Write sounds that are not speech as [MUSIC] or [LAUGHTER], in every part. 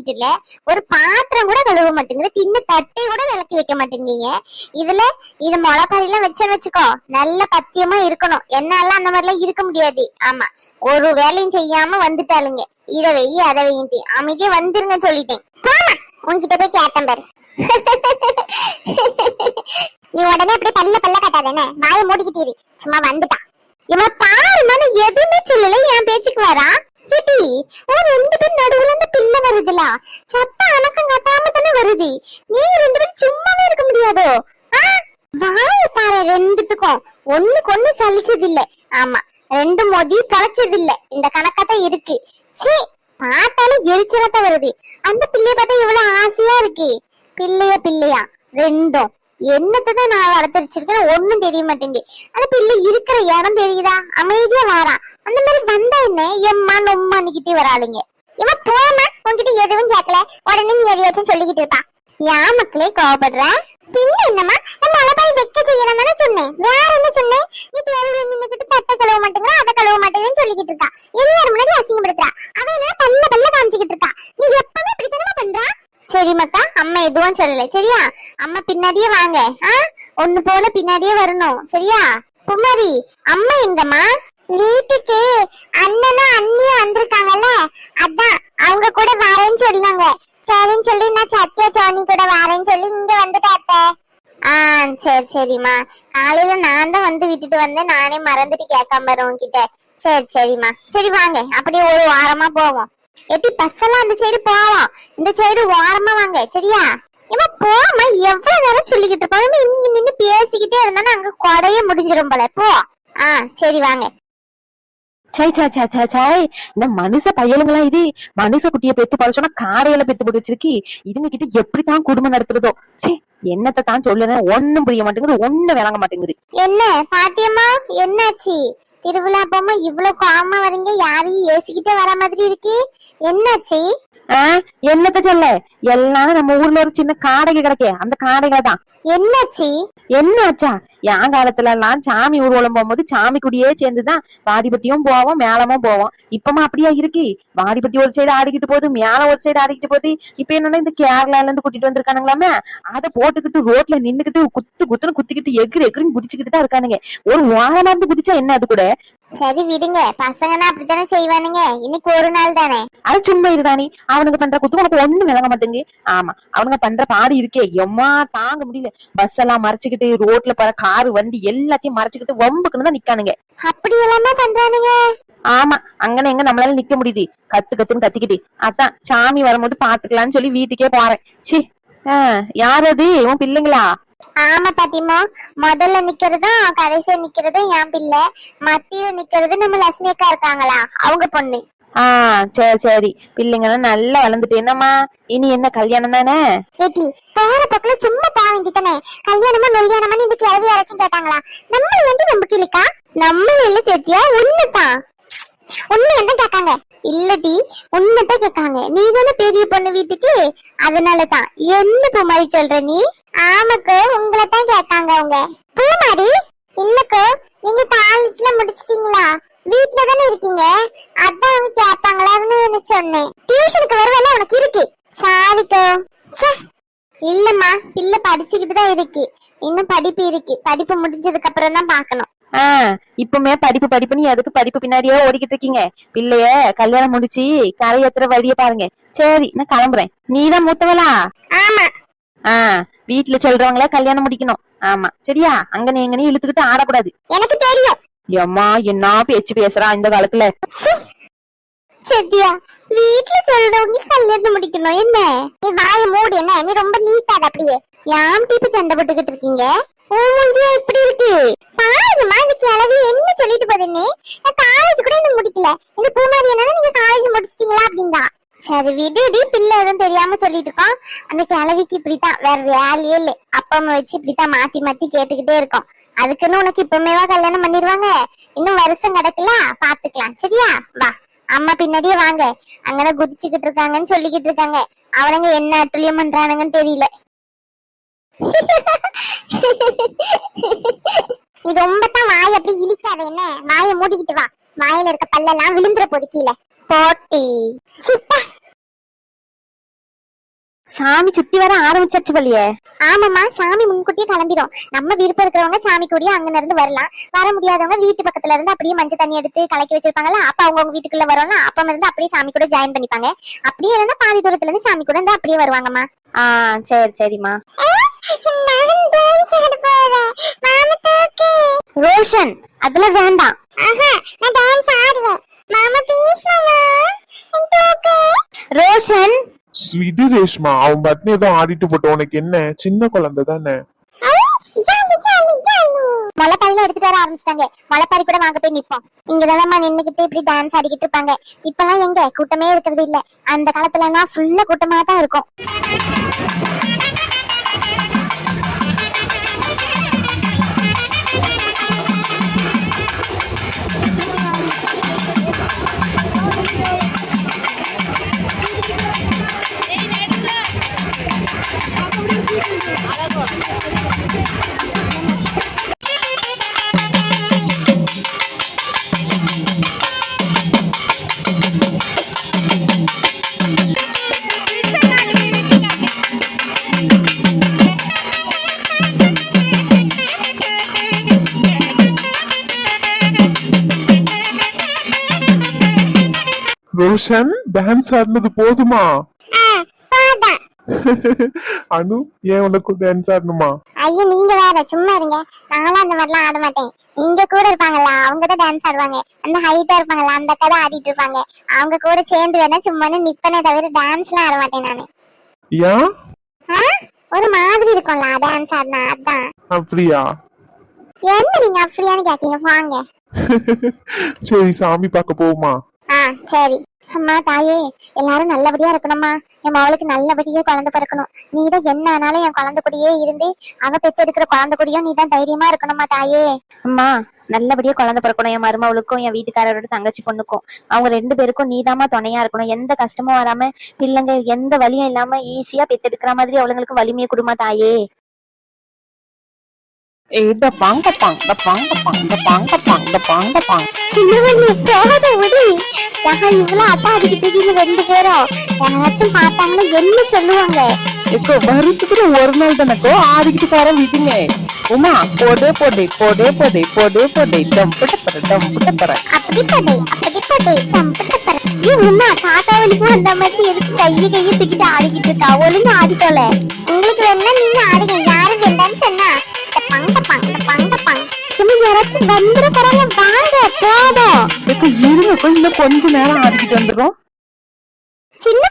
வீட்டுல ஒரு பாத்திரம் கூட கழுவ மாட்டேங்குது. தின்ன தட்டை கூட விளக்கி வைக்க மாட்டேங்கிறீங்க. இதுல இது முளைப்பாரி எல்லாம் வச்சேன்னு வச்சுக்கோ. நல்ல பத்தியமா இருக்கணும். என்னால அந்த மாதிரி எல்லாம் இருக்க முடியாது. ஆமா. ஒரு வேலையும் செய்யாம வந்துட்டாளுங்க. இத வெயி அதை வெயின்ட்டு. அமைதியே வந்துருங்க சொல்லிட்டேன். போமா உன்கிட்ட போய் கேட்டேன் பாரு. நீ உடனே அப்படியே பல்ல பல்ல காட்டாதானே வாயை மூடிக்கிட்டு சும்மா வந்துட்டான் இவன் பாருமான்னு எதுவுமே சொல்லல. என் பேச்சுக்கு வரான் ஏடி ஒரு ரெண்டு பேர் நடுவுல அந்த பிள்ளை வருதுல. சத்த அணக்கம் கட்டாம தானே வருது. நீங்க ரெண்டு பேரும் சும்மாவே இருக்க முடியாதோ? ஆ? வாய பாரு ரெண்டுத்துக்கும். ஒண்ணுக்கு ஒண்ணு சலிச்சது இல்ல ஆமா ரெண்டு மோதி பொழைச்சது இல்ல இந்த கணக்காத்தான் இருக்கு. சே பார்த்தாலும் எரிச்சலத்தான் வருது. அந்த பிள்ளைய பார்த்தா இவ்வளவு ஆசையா இருக்கு. பிள்ளைய பிள்ளையா? ரெண்டும். என்னத்தான் நான் வளர்த்து வச்சிருக்கேன் ஒண்ணும் தெரிய மாட்டேங்குது. அந்த பிள்ளை இருக்கிற இடம் தெரியுதா? அமைதியா வாரா. அந்த மாதிரி வந்தா என்ன? எம்மா நொம்மா வராளுங்க இவன் போமா உன்கிட்ட எதுவும் கேட்கல உடனே நீ எதையாச்சும் சொல்லிக்கிட்டு இருப்பான் ஏன் மக்களே கோவப்படுற? பின்ன என்னமா நம்ம அழகாய் வைக்க செய்யணும் தானே சொன்னேன். வேற என்ன சொன்னேன்? நீ தேவையில்லை நின்னுக்கிட்டு தட்டை கழுவ மாட்டேங்கிறா அதை கழுவ மாட்டேங்குன்னு சொல்லிக்கிட்டு இருக்கா. எல்லாரும் முன்னாடி அசிங்கப்படுத்துறா. அவன் என்ன பல்ல பல்ல காமிச்சுக்கிட்டு இருக்கா. நீ எப்பவுமே இப்படி தானே பண்றா? சரி மக்கா. அம்மா எதுவும் சொல்லல. சரியா? அம்மா பின்னாடியே வாங்க. ஆ? ஒண்ணு போல பின்னாடியே வரணும். சரியா? குமரி அம்மா எங்கம்மா? வீட்டுக்கு அண்ணனும் அண்ணியும் வந்திருக்காங்கல்ல? அதான். அவங்க கூட வரேன்னு சொன்னாங்க. சரின்னு சொல்லி நான் சத்யா சோனி கூட வரேன்னு சொல்லி இங்க வந்துட்டேன் ஆ சரி சரிம்மா. காலையில நான் தான் வந்து விட்டுட்டு வந்தேன். நானே மறந்துட்டு கேட்காம வரேன் உன்கிட்ட. சரி சரிம்மா. சரி வாங்க. அப்படியே ஒரு வாரமா போவோம். எப்படி பஸ் எல்லாம் அந்த சைடு போவோம். இந்த சைடு ஓரமா வாங்க சரியா? இவ போமா எவ்வளவு நேரம் சொல்லிக்கிட்டு இருப்போம் இங்க நின்னு பேசிக்கிட்டே இருந்தா அங்க கொடைய முடிஞ்சிரும் போல. போ. ஆ சரி வாங்க. சை சை சை சை சை. இந்த மனுஷ பயலுங்களா இது? மனுஷ குட்டிய பெத்து பழச்சோன்னா காரையில பெத்து போட்டு வச்சிருக்கி. இதுங்க கிட்ட எப்படித்தான் குடும்பம் நடத்துறதோ? சே என்னத்தை தான் சொல்லுனேன் ஒண்ணும் புரிய மாட்டேங்குது ஒண்ணும் விளங்க மாட்டேங்குது. என்ன பாட்டியம்மா என்னாச்சு? திருவிழா போமா இவ்வளவு காமா வரீங்க? யாரையும் ஏசிக்கிட்டே வர மாதிரி இருக்கு. என்னாச்சு? ஆஹ் என்னத்த சொல்ல? எல்லாம் நம்ம ஊர்ல ஒரு சின்ன காடைகள் கிடக்கே. அந்த காடைகள் தான் என்னாச்சு? என்னாச்சா? என் காலத்துல எல்லாம் சாமி ஊர்வலம் போகும்போது சாமி குடியே சேர்ந்துதான் வாடிப்பட்டியும் போவோம் மேளமும் போவோம். இப்பமா அப்படியா இருக்கு? வாடிப்பட்டி ஒரு சைடு ஆடிக்கிட்டு போகுது மேல ஒரு சைடு ஆடிக்கிட்டு போகுது. இப்ப என்னன்னா இந்த கேரளால இருந்து கூட்டிட்டு வந்திருக்கானுங்களாமே? அதை போட்டுக்கிட்டு ரோட்ல நின்னுக்கிட்டு குத்து குத்துன்னு குத்திக்கிட்டு எகிரி எகிரின்னு குதிச்சுக்கிட்டு தான் இருக்கானுங்க. ஒரு வாரம் இருந்து குதிச்சா என்ன அது கூட? சரி விடுங்க. பசங்கன்னா அப்படித்தானே செய்வானுங்க. இன்னைக்கு ஒரு நாள் தானே. அது சும்மா இருதானி அவனுங்க பண்ற குத்து உனக்கு ஒண்ணு விளங்க மாட்டேங்குது. ஆமா அவனுங்க பண்ற பாடு இருக்கே. எம்மா தாங்க முடியல. பஸ் எல்லாம் மறைச்சுக்கிட்டு ரோட்ல போற காரு வண்டி எல்லாத்தையும் மறைச்சுக்கிட்டு வம்புக்குன்னு தான் நிக்கானுங்க. அப்படி எல்லாமே பண்றானுங்க. ஆமா அங்கன எங்க நம்மளால நிக்க முடியுது. கத்து கத்துன்னு கத்திக்கிட்டு. அதான் சாமி வரும்போது பாத்துக்கலாம்னு சொல்லி வீட்டுக்கே போறேன். சி யார் அது? உன் பிள்ளைங்களா? ஆமா பாட்டிமா முதல்ல நிக்கிறதும் கடைசியா நிக்கிறதும் என் பிள்ளை. மத்தியில நிக்கிறது நம்ம லட்சுமி அக்கா இருக்காங்களா? அவங்க பொண்ணு. ஆஹ் சரி சரி. பிள்ளைங்கெல்லாம் நல்லா வளர்ந்துட்டு. என்னம்மா? இனி என்ன கல்யாணம் தானே? ஏட்டி போற பக்கத்துல சும்மா போக வேண்டியதானே கல்யாணமா கல்யாணமா இந்த கிளவி யாராச்சும் கேட்டாங்களா? நம்ம ஏன்டி நம்ம கிளிக்கா நம்ம இல்ல சேத்தியா உண்மைதான் உண்மை என்ன கேட்காங்க? இல்லடி உன்னிட்ட கேட்காங்க நீ தானே பெரிய பொண்ணு வீட்டுக்கு? அதனாலதான். என்ன பூமாரி சொல்ற நீ? ஆமாக்கு உங்களை தான் கேட்காங்க அவங்க. பூமாரி? இல்லக்கோ நீங்க காலேஜ்ல முடிச்சிட்டீங்களா? வீட்ல தானே இருக்கீங்க? அதான் அவங்க கேட்பாங்களான்னு சொன்னேன். டியூஷனுக்கு வருவேல உனக்கு இருக்கு. சாரிக்கோ. ச்சே. இல்லம்மா பிள்ளை படிச்சுக்கிட்டு தான் இருக்கு. இன்னும் படிப்பு இருக்கு. படிப்பு முடிஞ்சதுக்கு அப்புறம் தான் பார்க்கணும். ஆஹ் இப்பவுமே படிப்பு படிப்புன்னு எதுக்கு படிப்பு பின்னாடியே ஓடிக்கிட்டு இருக்கீங்க? பிள்ளைய கல்யாணம் முடிச்சு கரையேத்துற வழிய பாருங்க. சரி நான் கிளம்புறேன். நீதான் மூத்தவளா? ஆமா. ஆஹ் வீட்டுல சொல்றவங்கள கல்யாணம் முடிக்கணும். ஆமா. சரியா? அங்கனே எங்கனே இழுத்துக்கிட்டு ஆடக்கூடாது. எனக்கு தெரியும். எம்மா என்ன பேச்சு பேசுறா இந்த காலத்துல. சத்யா வீட்ல சொல்றவங்க கல்யாணம் முடிக்கணும். என்ன? நீ வாய மூடு என்ன? நீ ரொம்ப நீட்டாத அப்படியே. யாம் டீப்பு சண்டை போட்டுக்கிட்டு இருக்கீங்க? உன் மூஞ்சியா இப்படி இருக்கு. பாருங்கம்மா இந்த கிழவி என்ன சொல்லிட்டு போதுன்னு நான் காலேஜ் கூட இன்னும் முடிக்கல. இந்த பூமாரி என்னன்னா நீங்க காலேஜ் முடிச்சிட்டீங்களா அப்படின்னா சரி விடுடி பிள்ளை எதுவும் தெரியாம சொல்லிட்டு இருக்கோம். அந்த கிழவிக்கு இப்படித்தான். வேற வேலையே இல்லை. அப்பா அம்மா வச்சு இப்படித்தான் மாத்தி மாத்தி கேட்டுக்கிட்டே இருக்கோம். அதுக்குன்னு உனக்கு இப்பமேவா கல்யாணம் பண்ணிடுவாங்க? இன்னும் வருஷம் கிடக்குல பாத்துக்கலாம். சரியா? வா. அம்மா பின்னாடியே வாங்க. அங்கதான் குதிச்சுக்கிட்டு இருக்காங்கன்னு சொல்லிக்கிட்டு இருக்காங்க. அவனுங்க என்ன அட்டுழியம் பண்றானுங்கன்னு தெரியல. இது ரொம்ப தான் வாய் அப்படி இழிக்காத என்ன? வாயை மூடிக்கிட்டு வா. வாயில இருக்க பல்லெல்லாம் விழுந்துற போது கீழே. போட்டி. சிப்பா சாமி சுத்தி வர ஆரம்பிச்சிருச்சு போலியே. ஆமாம்மா சாமி முன்கூட்டியே கிளம்பிடும் நம்ம விருப்பம் இருக்கிறவங்க சாமி கூடிய அங்க இருந்து வரலாம். வர முடியாதவங்க வீட்டு பக்கத்துல இருந்து அப்படியே மஞ்சள் தண்ணி எடுத்து கலக்கி வச்சிருப்பாங்கல்ல அப்ப அவங்க வீட்டுக்குள்ள வரும்ல அப்ப இருந்து அப்படியே சாமி கூட ஜாயின் பண்ணிப்பாங்க. அப்படியே இருந்தா பாதி தூரத்துல இருந்து சாமி கூட இருந்து அப்படியே வருவாங்கம்மா. ஆ சரி சரிம்மா. ரோஷன் அதெல்லாம் வேண்டாம். ரோஷன். ஸ்வீட்டு ரேஷ்மா அவன் பட்னி ஏதோ ஆடிட்டு போட்டு உனக்கு என்ன? சின்ன குழந்தை தானே. முளைப்பாரில எடுத்துட்டு வர ஆரம்பிச்சிட்டாங்க. முளைப்பாரி கூட வாங்க போய் நிப்போம். இங்கதானம்மா நின்னுகிட்டு இப்படி டான்ஸ் ஆடிக்கிட்டு இருப்பாங்க. இப்பெல்லாம் எங்க? கூட்டமே இருக்கிறது இல்ல. அந்த காலத்துல எல்லாம் ஃபுல்லா கூட்டமா தான் இருக்கும். டான்ஸ் ஆடினது போதுமா? [LAUGHS] அனு ஏன் உனக்கு டான்ஸ் ஆடணுமா? ஐயோ நீங்க வேற சும்மா இருங்க. நானும் அந்த மாதிரிலாம் ஆட மாட்டேன். இங்க கூட இருப்பாங்கல்ல அவங்க தான் டான்ஸ் ஆடுவாங்க. அந்த ஹைட்டா இருப்பாங்கல்ல அந்த அக்கா தான் ஆடிட்டு இருப்பாங்க. அவங்க கூட சேர்ந்து வேணா சும்மா நிப்பனே தவிர டான்ஸ்லாம் ஆட மாட்டேன் நானு. ஏன்? ஆ? ஒரு மாதிரி இருக்கும்ல டான்ஸ் ஆடினா அதான். அப்படியா? என்ன நீங்க அப்படியான்னு கேட்டீங்க வாங்க. [LAUGHS] சரி சாமி பார்க்க போவோமா? ஆ சரி. அம்மா தாயே எல்லாரும் நல்லபடியா இருக்கணும்மா. என் மவளுக்கு நல்லபடியா குழந்தை பிறக்கணும். நீ தான் என்ன ஆனாலும் என் குழந்தை கூடயே இருந்து அவ பெத்து எடுக்கிற குழந்தை கூடயும் நீ தான் தைரியமா இருக்கணும்மா தாயே. அம்மா நல்லபடியா குழந்தை பிறக்கணும். என் மருமவளுக்கும் என் வீட்டுக்காரரோட தங்கச்சி பொண்ணுக்கும். அவங்க ரெண்டு பேருக்கும் நீதாம்மா துணையா இருக்கணும். எந்த கஷ்டமும் வராம பிள்ளைங்க எந்த வலியும் இல்லாம ஈஸியா பெத்தெடுக்கிற மாதிரி அவளுங்களுக்கு வலிமையை கொடுமா தாயே. ஏய் டப்பாங் டப்பாங் டப்பாங் டப்பாங் டப்பாங் டப்பாங் டப்பாங் டப்பாங் சின்னவண்ணி போகாத விடு யாரா இவ்வளவு அட்டா அடிக்கிட்டு ரெண்டு பேரும் யாராச்சும் பார்த்தாங்கன்னா என்ன சொல்லுவாங்க? எக்கோ வருஷத்துல ஒரு நாள் தானக்கோ? ஆடிக்கிட்டு பார விடுங்க உமா போடு போடு போடு போடு போடு போடு. டம் புட்ட பர டம் புட்ட பர அப்படி படை அப்படி படை தம்பிட்ட படை. ஏ உமா தாத்தா வலிக்கும் அந்த மாதிரி எதுக்கு கையை கையை தூக்கிட்டு ஆடிக்கிட்டு இருக்கா? ஒழுங்கு ஆடிட்டோல உங்களுக்கு வேணா நீங்க ஆடுங்க. யாரு வேண்டாம்னு சொன்னா பங்க பங்க பங்க பங்க. சும்மா யாராச்சும் வந்துட போறாங்க வாங்க போதும் எக்கோ இருங்கக்கோ இன்னும் கொஞ்ச நேரம் ஆடிக்கிட்டு வந்துடும் சின்ன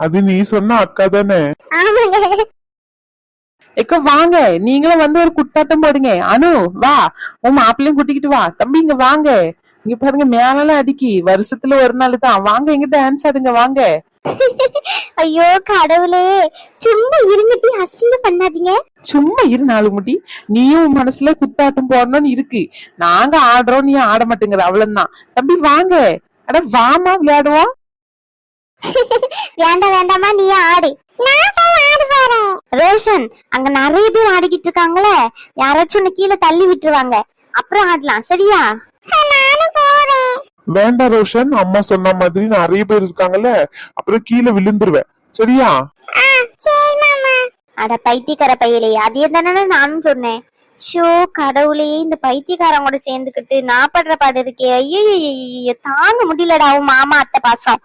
அது நீ சொன்ன அக்கா தானே? ஆமாங்க. எக்கோ வாங்க. நீங்களும் வந்து ஒரு குட்டாட்டம் போடுங்க. அனு வா. உன் மாப்பிள்ளையும் கூட்டிக்கிட்டு வா. தம்பி இங்க வாங்க. இங்க பாருங்க மேலெல்லாம் அடிக்கி. வருஷத்துல ஒரு நாள் தான். வாங்க எங்க டான்ஸ் ஆடுங்க. வாங்க. ஐயோ கடவுளே. சும்மா இருந்துட்டு அசிங்கம் பண்ணாதீங்க. சும்மா இரு நாலு முடி நீயும் உன் மனசுல குத்தாட்டம் போடணும்னு இருக்கு. நாங்க ஆடுறோம் நீ ஆட மாட்டேங்கிற. அவ்வளவுதான். தம்பி வாங்க. அட வாமா விளையாடுவோம். [LAUGHS] வேண்டாம் வேண்டாமா நீ ஆடு. ரோஷன் அங்க நிறைய பேர் ஆடிக்கிட்டு இருக்காங்களே. யாராச்சும் உன்னை கீழே தள்ளி விட்டுருவாங்க. அப்புறம் ஆடலாம் சரியா? வேண்டாம் ரோஷன். அம்மா சொன்ன மாதிரி நிறைய பேர் இருக்காங்கல்ல அப்புறம் கீழே விழுந்துருவேன். சரியா? அட பைத்தியக்கார பையலே. அதே தானே நானும் சொன்னேன். ஷோ கடவுளே இந்த பைத்தியக்காரன் கூட சேர்ந்துக்கிட்டு நான் படுற பாடு இருக்கே. ஐயோ தாங்க முடியலடா மாமா அத்தை பாசம்.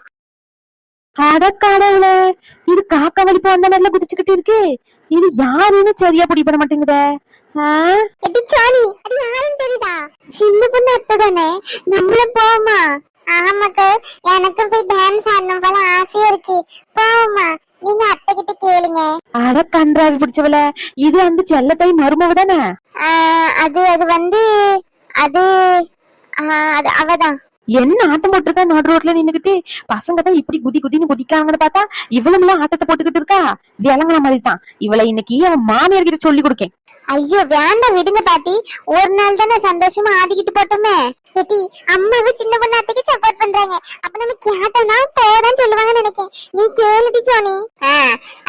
அட கடவுளே இது காக்கா வலிப்பு அந்த மாதிரில குதிச்சுக்கிட்டு இருக்கு. இது யாருன்னு சரியா பிடி பண்ண மாட்டேங்குதே? எடி சாணி அது யாருன்னு தெரியுதா? சின்ன பொண்ணு அத்தை தானே நம்மளும் போமா ஆமாக்கா எனக்கு போய் டான்ஸ் ஆடணும் போல ஆசையா இருக்கு. போமா நீங்க அத்தை கிட்ட கேளுங்க. அட கன்றாவி பிடிச்சவள இது அந்த செல்லத்தாய் மருமவ தானே? அது அது வந்து அது அவதான். என்ன ஆட்டம் போட்டிருக்கா? நடு ரோட்ல நின்னுகிட்டு பசங்க தான் இப்படி குதி குதின்னு குதிக்காங்கன்னு பார்த்தா இவளும் ஆட்டத்தை போட்டுக்கிட்டு இருக்கா? விளங்குற மாதிரி தான் இவளை இன்னைக்கு அவன் மாமியார் கிட்ட சொல்லி கொடுக்கேன். ஐயோ வேண்டாம் விடுங்க பாட்டி. ஒரு நாள் தானே சந்தோஷமா ஆடிக்கிட்டு போட்டோமே. ஏட்டி அம்மாவே சின்ன பொண்ணு அத்தைக்கு சப்போர்ட் பண்றாங்க. அப்ப நம்ம கேட்டோம்னா போதான் சொல்லுவாங்கன்னு நினைக்கேன். நீ கேளுடி சோனி.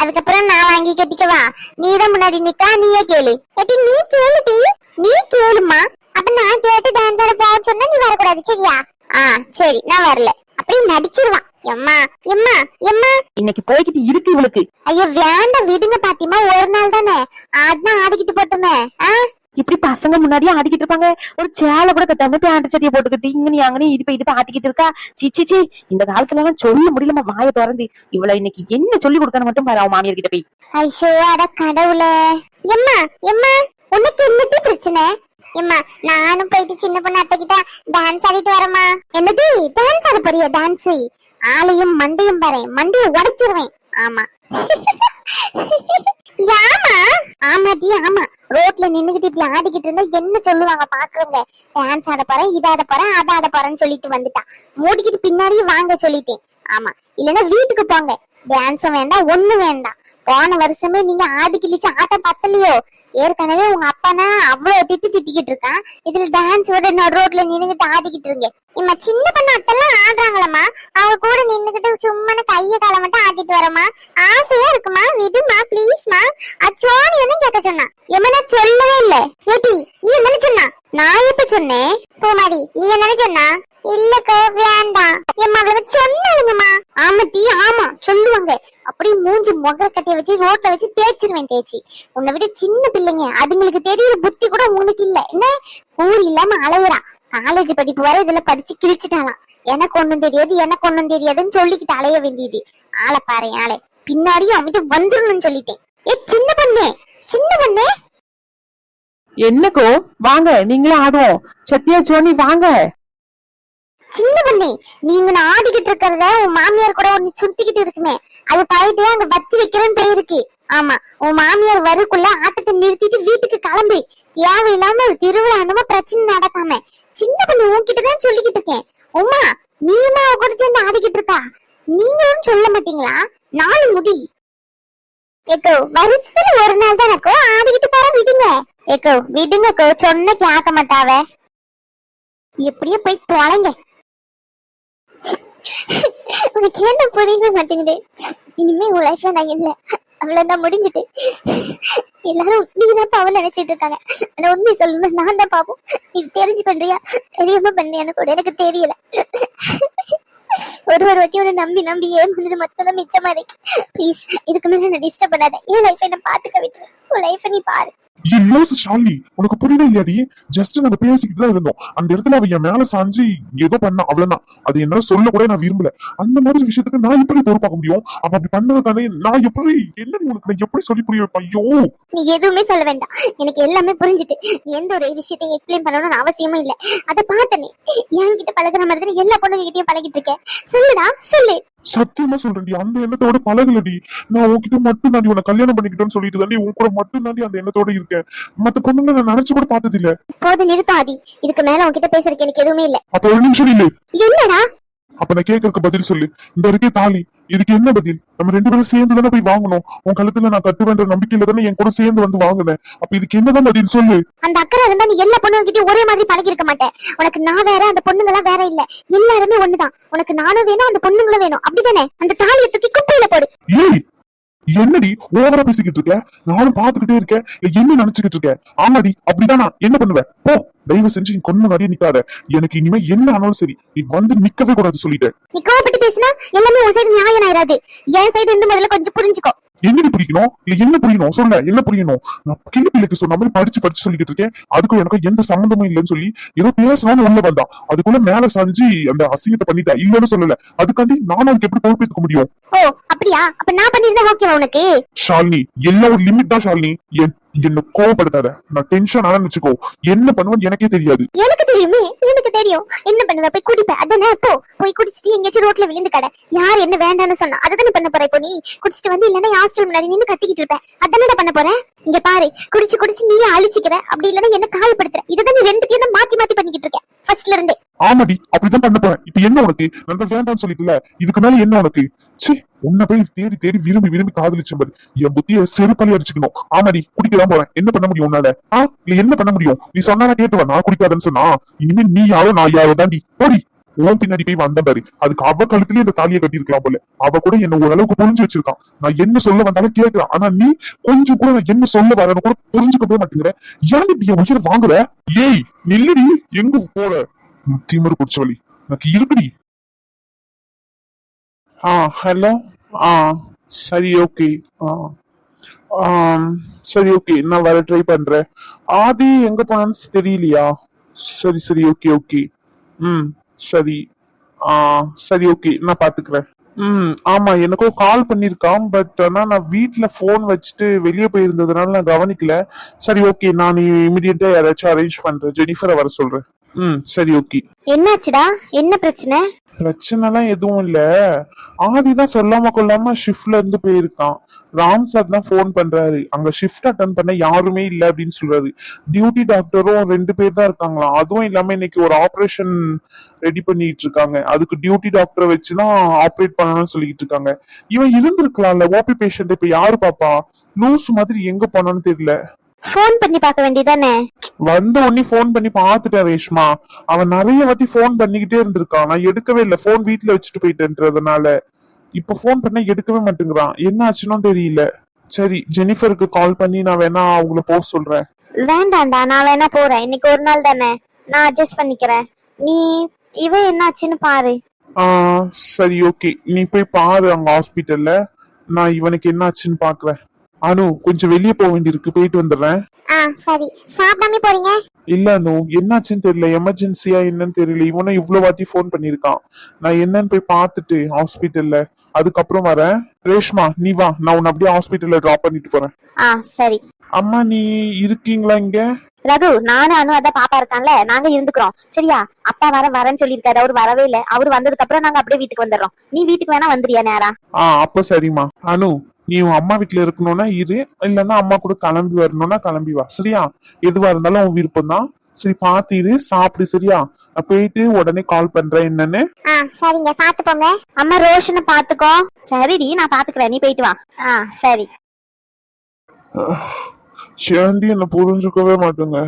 அதுக்கப்புறம் நான் வாங்கி கட்டிக்கவா நீ தான் முன்னாடி நிக்கா நீயே கேளு. ஏட்டி நீ கேளுடி. நீ கேளுமா அப்ப நான் கேட்டு டான்ஸ் ஆட போக சொன்னா நீ வரக்கூடாது சரியா? ஆ சரி நான் வரல. அப்படி நடிச்சிருவான். எம்மா எம்மா எம்மா. இன்னைக்கு போய்கிட்டு இருக்கு இவளுக்கு. ஐயோ வேண்டாம் விடுங்க பாத்திமா ஒரு நாள் தானே. அதான் ஆடிக்கிட்டு போட்டுமே ஆ? இப்படி பசங்க முன்னாடியே ஆடிக்கிட்டு இருப்பாங்க. ஒரு சேலை கூட கட்டாம பேண்ட் சட்டியை போட்டுக்கிட்டு இங்கனி அங்கனி இடிப்பு இடிப்பு ஆட்டிக்கிட்டு இருக்கா? சீ சீ இந்த காலத்துல எல்லாம் சொல்ல முடியலமா வாயை திறந்து. இவளை இன்னைக்கு என்ன சொல்லி கொடுக்கணும் மட்டும் பாரு அவன் மாமியார் கிட்ட போய். ஐயோ அட கடவுளே. எம்மா எம்மா உனக்கு என்னடி பிரச்சனை? எம்மா நானும் போயிட்டு சின்ன பொண்ணு அத்தை டான்ஸ் ஆடிட்டு வரமா என்னது டான்ஸ் ஆட போறியா டான்ஸ் ஆளையும் மண்டையும் பாரு மண்டையை உடைச்சிருவேன். ஆமா. யாமா ஆமாடி ஆமா. ரோட்ல நின்னுகிட்டு இப்படி ஆடிக்கிட்டு இருந்தா என்ன சொல்லுவாங்க பாக்குறவங்க? டான்ஸ் ஆட போறேன் இத ஆட போறேன் அத ஆட போறேன்னு சொல்லிட்டு வந்துட்டான் மூடிக்கிட்டு பின்னாடியே வாங்க சொல்லிட்டேன். ஆமா. இல்லன்னா வீட்டுக்கு போங்க. டான்ஸும் வேண்டாம் ஒண்ணும் வேண்டாம். போன வருஷமே நீங்க ஆடி கிழிச்சு ஆட்டம் பத்தலையோ ஏற்கனவே உங்க அப்பனா அவ்வளவு திட்டு திட்டிக்கிட்டு இருக்கான். இதுல டான்ஸோட நடு ரோட்ல நின்னுகிட்டு ஆடிக்கிட்டு இருங்க இம்மா சின்ன பண்ண அத்தெல்லாம் ஆடுறாங்களம்மா. அவங்க கூட நின்னுகிட்டு சும்மா கைய காலை மட்டும் ஆட்டிட்டு வரமா ஆசையா இருக்குமா? விடுமா ப்ளீஸ்மா அச்சோனி வந்து கேட்க சொன்னா எமனா சொல்லவே இல்ல. ஏடி நீ என்ன சொன்னா? நான் எப்ப சொன்னேன்? பூமாரி நீ என்ன சொன்னா? இல்லக்கா வேண்டாம். எம்மா அவளுக்கு சொன்னாலுங்கம்மா ஆமாட்டி ஆமா சொல்லுவாங்க. அப்படியே மூஞ்சி முகர கட்டைய வச்சு ரோட்ல வச்சு தேய்ச்சிருவேன் தேய்ச்சி. உன்னை விட சின்ன பிள்ளைங்க. அதுங்களுக்கு தெரியுற புத்தி கூட உனக்கு இல்ல. என்ன? ஊர் இல்லாம அலையுறா. காலேஜ் படிப்பு வரை இதுல படிச்சு கிழிச்சிட்டாலாம் எனக்கு ஒண்ணும் தெரியாது எனக்கு ஒண்ணும் தெரியாதுன்னு சொல்லிக்கிட்டு அலைய வேண்டியது. ஆளை பாரு ஆளை. பின்னாடியும் அமைதி வந்துடணும்னு சொல்லிட்டேன். ஏ சின்ன பொண்ணே சின்ன பண்ணே. என்னக்கோ? வாங்க நீங்களும் ஆடுவோம் சத்யா ஜோனி வாங்க. சின்ன பண்ணி நீங்க நான் ஆடிக்கிட்டு இருக்கிறத உன் மாமியார் கூட ஒன்னு சுத்திக்கிட்டு இருக்குமே. அது பாயிட்டே அங்க வத்தி வைக்கிறேன்னு போயிருக்கு ஆமா உன் மாமியார் வருக்குள்ள ஆட்டத்தை நிறுத்திட்டு வீட்டுக்கு கிளம்பு. தேவையில்லாம ஒரு திருவிழா என்னமோ பிரச்சனை நடக்காம. சின்ன பண்ணி உன்கிட்ட தான் சொல்லிக்கிட்டு இருக்கேன். உமா நீமா அவ கூட சேர்ந்து ஆடிக்கிட்டு இருக்கா? நீங்களும் சொல்ல மாட்டீங்களா? நாலு முடி. ஏக்கோ வருஷத்துல ஒரு நாள் தான் எனக்கோ ஆடிக்கிட்டு போற விடுங்க. ஏக்கோ விடுங்கக்கோ சொன்ன கேட்க மாட்டாவே. எப்படியோ போய் தொலைங்க. உனக்கு என்ன புரியவே மாட்டேங்குது. இனிமே உன் லைஃப்ல நான் இல்ல. அவ்வளவுதான் முடிஞ்சுட்டு எல்லாரும் நீதான் பாவம் நினைச்சிட்டு இருக்காங்க. ஆனா உண்மை சொல்லணும் நான் தான் பாவம் நீ தெரிஞ்சு பண்றியா? தெரியாம பண்றியான்னு கூட எனக்கு தெரியல. ஒரு ஒரு வாட்டி உன்னை நம்பி நம்பி ஏமாந்தது மட்டும் தான் மிச்சமா இருக்கு. ப்ளீஸ் இதுக்கு மேல என்ன டிஸ்டர்ப் பண்ணாத. என் லைஃப் என்ன பாத்துக்க விட்டுரு. உன் லைஃப் நீ பாரு. லூஸ் ஷாலி உனக்கு புரியவே இல்லையாடி ஜஸ்ட் நாங்க பேசிக்கிட்டு தான் இருந்தோம். அந்த இடத்துல அவ என் மேல சாஞ்சு ஏதோ பண்ணா அவ்வளவுதான். அது என்னால சொல்ல கூட நான் விரும்பல. அந்த மாதிரி விஷயத்துக்கு நான் எப்படி பொறுப்பாக்க முடியும்? அவ அப்படி பண்ணதானே நான் எப்படி என்ன உனக்கு நான் எப்படி சொல்லி புரிய ஐயோ! நீ எதுவுமே சொல்ல வேண்டாம். எனக்கு எல்லாமே புரிஞ்சுட்டு. எந்த ஒரு விஷயத்தையும் எக்ஸ்பிளைன் பண்ணணும்னு அவசியமும் இல்ல. அத பார்த்தனே என்கிட்ட பழகுற மாதிரி எல்லா பொண்ணுங்க கிட்டயும் பழகிட்டு இருக்கேன். சொல்லுடா சொல்லு. சத்தியமா சொல்றேன்டி அந்த எண்ணத்தோட பழகலடி. நான் உன்கிட்ட மட்டும் தாண்டி உன்னை கல்யாணம் பண்ணிக்கிட்டேன்னு சொல்லிட்டு தாண்டி உன் கூட மட்டும் தாண்டி அந்த எண்ணத்தோட இருக்கேன். மத்த பொண்ணுங்க நான் நினைச்சு கூட பார்த்தது இல்ல போது நிறுத்தம் ஆதி இதுக்கு மேல உன்கிட்ட பேசுறதுக்கு எனக்கு எதுவுமே இல்ல. அப்ப ஒரு நிமிஷம் இல்ல என்னடா அப்ப நான் கேட்கறதுக்கு பதில் சொல்லு. இந்த இருக்கே தாலி இதுக்கு என்ன பதில்? நம்ம ரெண்டு பேரும் சேர்ந்து தானே போய் வாங்கணும். உன் கழுத்துல நான் கட்டுவேன்ற நம்பிக்கையில தானே என் கூட சேர்ந்து வந்து வாங்கினேன். அப்ப இதுக்கு என்னதான் பதில் சொல்லு? அந்த அக்கறை இருந்தா நீ எல்லா பொண்ணுங்க கிட்டயும் ஒரே மாதிரி பழகி இருக்க மாட்டேன். உனக்கு நான் வேற அந்த பொண்ணுங்க எல்லாம் வேற இல்ல. எல்லாருமே ஒண்ணுதான். உனக்கு நானும் வேணும் அந்த பொண்ணுங்களும் வேணும். அப்படிதானே? அந்த தாலியை தூக்கி குப்பையில போடு. ஏய் என்னடி ஓவரா பேசிக்கிட்டு இருக்க? நானும் பாத்துக்கிட்டே இருக்கேன். என்ன நினைச்சுக்கிட்டு இருக்க? ஆமாடி அப்படிதான்? நான் என்ன பண்ணுவேன் போ. தயவு செஞ்சு நீ கொண்டு நிறைய நிக்காத. எனக்கு இனிமே என்ன ஆனாலும் சரி நீ வந்து நிக்கவே கூடாது சொல்லிட்டேன். நீ கோவப்பட்டு பேசினா எல்லாமே உன் சைடு நியாயம் ஆயிராது. என் சைடு இருந்து முதல்ல கொஞ்சம் புரிஞ்சுக்கோ. என்னடி புரியணும்? இல்ல என்ன புரியணும்? சொல்ல என்ன புரியணும்? நான் கிளி பிள்ளைக்கு சொன்ன மாதிரி படிச்சு படிச்சு சொல்லிக்கிட்டு இருக்கேன். அதுக்கும் எனக்கும் எந்த சம்மந்தமும் இல்லைன்னு சொல்லி ஏதோ பேசணும்னு உள்ள வந்தான். அதுக்குள்ள மேல சாஞ்சு அந்த அசிங்கத்தை பண்ணிட்டா. இல்லன்னு சொல்லல. அதுக்காண்டி நானும் அதுக்கு எப்படி பொறுப்பேற்றுக்க முடியும்? ஓ அப்படியா? அப்ப நான் பண்ணிருந்தா ஓகேவா உனக்கு? ஷாலினி எல்லாம் ஒரு லிமிட் தான் ஷாலினி. என் என்ன கோவப்படுத்தாத. நான் டென்ஷன் ஆனு வச்சுக்கோ. என்ன பண்ணுவேன்னு எனக்கே தெரியாது. எனக்கு தெரியுமே. எனக்கு தெரியும். என்ன பண்ணுவ? போய் குடிப்ப. அதானே? போ. போய் குடிச்சிட்டு எங்கேயாச்சும் ரோட்ல விழுந்து கடை. யார் என்ன வேண்டாம்னு சொன்னா? அதுதானே பண்ண போற இப்போ நீ? குடிச்சிட்டு வந்து இல்லன்னா ஹாஸ்டல் முன்னாடி நின்னு கத்திக்கிட்டு இருப்ப. அதானே பண்ண போற? இங்க பாரு. குடிச்சு குடிச்சு நீயே அழிச்சிக்கிற. அப்படி இல்லன்னா என்ன காயப்படுத்துற. இதுதான் நீ ரெண்டுத்தையும் தான் மாத்தி மாத்தி பண்ணிக்கிட்டு இருக்க ஃபர்ஸ்ட்ல இருந்தே. ஆமாடி. அப்படிதான் பண்ண போறேன். இப்ப என்ன உனக்கு? நான் தான் வேண்டாம்னு சொல்லிட்டுல இதுக்கு மேல என்ன உனக்கு? ச்சீ உன்னை போய் தேடி தேடி விரும்பி விரும்பி காதலிச்ச பாரு. என் புத்திய செருப்பாலி அடிச்சுக்கணும். ஆமாடி குடிக்கலாம் போறேன். என்ன பண்ண முடியும் உன்னால? ஆ இல்ல என்ன பண்ண முடியும்? நீ சொன்னா கேட்டு வா நான் குடிக்காதன்னு சொன்னா இனிமே நீ யாரோ நான் யாரோ தாண்டி. போடி. உன் பின்னாடி போய் வந்த பாரு. அதுக்கு அவ கழுத்துலயே இந்த தாலியை கட்டியிருக்கலாம் போல. அவ கூட என்ன ஓரளவுக்கு புரிஞ்சு வச்சிருக்கான். நான் என்ன சொல்ல வந்தாலும் கேட்கிறான் ஆனா நீ கொஞ்சம் கூட நான் என்ன சொல்ல வரேன்னு கூட புரிஞ்சுக்கவே மாட்டேங்கிற. ஏன் இப்படி என் உயிரை வாங்குற? ஏய் நில்லடி. எங்க போற? ம், திமிரு குடிச்சவழி எனக்கு இருக்குடி ஆ ஹலோ? ஆ சரி ஓகே. ஆ சரி ஓகே. நான் வர ட்ரை பண்றேன். ஆதி எங்க போனான்னு தெரியலையா? சரி சரி ஓகே ஓகே. ம் சரி. ஆ சரி ஓகே. நான் பாத்துக்கிறேன். ம் ஆமா எனக்கும் கால் பண்ணிருக்கான் பட் ஆனா நான் வீட்ல போன் வச்சுட்டு வெளியே போயிருந்ததுனால நான் கவனிக்கல. சரி ஓகே. நான் இமிடியட்டா யாராச்சும் அரேஞ்ச் பண்றேன். ஜெனிஃபரை வர சொல்றேன். ம் சரி ஓகே. என்னாச்சுடா? என்ன பிரச்சனை? பிரச்சனைலாம் எதுவும் இல்ல. ஆதிதான் சொல்லாம கொள்ளாம ஷிஃப்ட்ல இருந்து போயிருக்கான். ராம் சார் தான் ஃபோன் பண்றாரு. அங்க ஷிஃப்ட் அட்டன் பண்ண யாருமே இல்ல அப்படின்னு சொல்றாரு. டியூட்டி டாக்டரும் ரெண்டு பேர் தான் இருக்காங்களாம். அதுவும் இல்லாம இன்னைக்கு ஒரு ஆபரேஷன் ரெடி பண்ணிட்டு இருக்காங்க. அதுக்கு டியூட்டி டாக்டரை வச்சுதான் ஆப்ரேட் பண்ணணும்னு சொல்லிட்டு இருக்காங்க. இவன் இருந்திருக்கலாம்ல ஓபி பேஷண்ட் இப்ப யாரு பாப்பா? லூஸ் மாதிரி எங்க போனான்னு தெரியல. ஃபோன் பண்ணி பார்க்க வேண்டியதானே? வந்த உடனே ஃபோன் பண்ணி பார்த்துட்டேன் ரேஷ்மா. அவன் நிறைய வாட்டி ஃபோன் பண்ணிக்கிட்டே இருந்திருக்கான். நான் எடுக்கவே இல்லை. ஃபோன் வீட்ல வச்சுட்டு போயிட்டேன்றதுனால. இப்ப ஃபோன் பண்ண எடுக்கவே மாட்டேங்கிறான். என்ன ஆச்சுன்னு தெரியல. சரி ஜெனிஃபருக்கு கால் பண்ணி நான் வேணா அவங்கள போக சொல்றேன். வேண்டாம்டா நான் வேணா போறேன். இன்னைக்கு ஒரு நாள் தானே. நான் அட்ஜஸ்ட் பண்ணிக்கிறேன். நீ இவன் என்னாச்சுன்னு பாரு. ஆ சரி ஓகே நீ போய் பாரு அங்க ஹாஸ்பிட்டல்ல நான் இவனுக்கு என்ன ஆச்சுன்னு பாக்குறேன் அனு கொஞ்சம் வெளியே போக வேண்டியிருக்கு. போயிட்டு வந்துடுறேன். ஆ சரி. சாப்பிடாம போறீங்க? இல்ல அனு என்னாச்சுன்னு தெரியல. எமர்ஜென்சியா என்னன்னு தெரியல. இவனும் இவ்வளவு வாட்டி ஃபோன் பண்ணிருக்கான் நான் என்னன்னு போய் பார்த்துட்டு ஹாஸ்பிட்டல்ல அதுக்கப்புறம் வரேன். ரேஷ்மா நீ வா. நான் உன்னை அப்படியே ஹாஸ்பிட்டல்ல டிராப் பண்ணிட்டு போறேன். ஆ சரி. அம்மா நீ இருக்கீங்களா இங்க? ரகு நானும் அனு அதான் பாப்பா இருக்கான்ல. நாங்க இருந்துக்கிறோம். சரியா? அப்பா வர வரேன்னு சொல்லியிருக்காரு. அவர் வரவே இல்ல. அவர் வந்ததுக்கு அப்புறம் நாங்க அப்படியே வீட்டுக்கு வந்துடுறோம். நீ வீட்டுக்கு வேணா வந்துறியா நேரா? ஆ அப்ப சரிம்மா. அனு நீ உன் அம்மா வீட்ல இருக்கணும்னா இரு இல்லன்னா அம்மா கூட கிளம்பி வரணும்னா கிளம்பி வா. சரியா? எதுவா இருந்தாலும் உன் விருப்பம் தான் சரி பாத்து இரு சாப்பிடு சரியா? நான் போயிட்டு உடனே கால் பண்றேன் என்னன்னு. ஆ சரிங்க பாத்து போங்க அம்மா ரோஷனை பாத்துக்கோ சரிடி நான் பாத்துக்கிறேன் நீ போயிட்டு வா. ஆ சரி. சேந்தி என்ன புரிஞ்சுக்கவே மாட்டேங்க.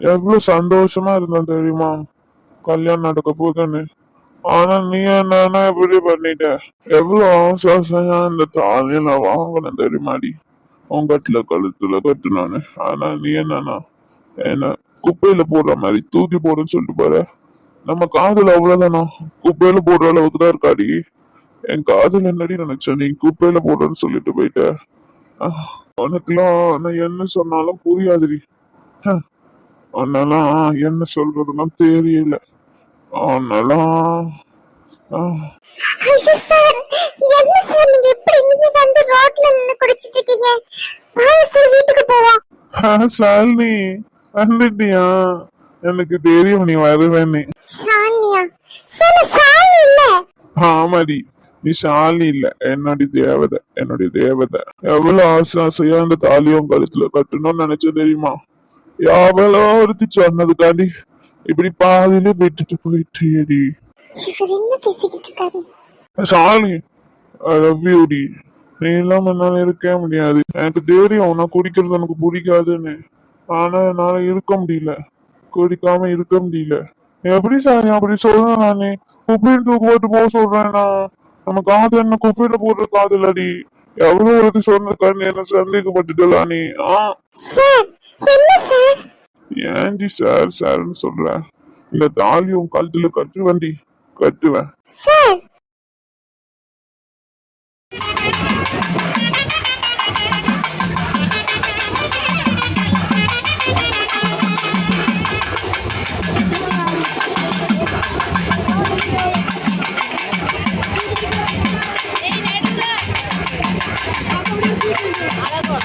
எவ்வளவு சந்தோஷமா இருந்தேன் தெரியுமா? கல்யாணம் நடக்க போதுன்னு ஆனா நீ என்னன்னா இப்படி பண்ணிட்ட? எவ்வளவு ஆசை இந்த தாலியை நான் வாங்கினேன் தெரியுமாடி? உங்கட்டுல கழுத்துல கட்டுனானு. ஆனா நீ என்னன்னா என்ன குப்பையில போடுற மாதிரி தூக்கி போடுன்னு சொல்லிட்டு பாரு நம்ம காதல் அவ்வளவுதானா? குப்பையில போடுற அளவுக்கு தான் இருக்காடி. என் காதல் என்னடி நினைச்ச? நீ குப்பையில போடுறேன்னு சொல்லிட்டு போயிட்ட. உனக்குலாம் நான் என்ன சொன்னாலும் புரியாதுடி. ஹ, உன்னெல்லாம் என்ன சொல்றதுன்னா தெரியல. ஆஹ், ஐயோ சார் என்ன சார் நீங்க எப்படி இங்க வந்து ரோட்ல நின்னு குடிச்சிட்டு இருக்கீங்க? வாங்க சார் வீட்டுக்கு போவோம். ஆஹ், ஷாலினி வந்துட்டியா? எனக்கு தெரியும் நீ வருவேன்னு. ஷாலினியா? சார் நான் ஷாலினி இல்ல. ஆமாடி நீ ஷாலினி இல்ல. என்னுடைய தேவதை என்னுடைய தேவதை. எவ்வளவு ஆசை ஆசையா அந்த தாலியும் கழுத்துல கட்டணும்னு நினைச்ச தெரியுமா? எவ்வளோ ஒருத்தி சொன்னதுக்காண்டி இப்படி பாதியில விட்டுட்டு போயிட்டேடி. இவர் என்ன பேசிக்கிட்டு இருக்காரு? ஷாலினி ரவ்யூடி நீ இல்லாம என்னால இருக்கவே முடியாது. எனக்கு தெரியும் நான் குடிக்கிறது எனக்கு பிடிக்காதுன்னு. ஆனா என்னால இருக்க முடியல. குடிக்காம இருக்க முடியல. எப்படி சார் அப்படி சொல்றேன் நானு. குப்பையில் தூக்கு போட்டு போக சொல்றேன்? நான் நம்ம காதல் என்ன குப்பையில போடுற காதல் அடி எவ்வளவு ஒருத்தி சொன்னதுக்காண்டி என்ன சந்தேகப்பட்டுட்டலாம் நீ? ஆ. சார் என்ன சார்? ஏன்டி சார் சார்னு சொல்ற. இல்ல தாலி உன் கழுத்துல கட்டுவண்டி கட்டுவேன். சார்! அழகோ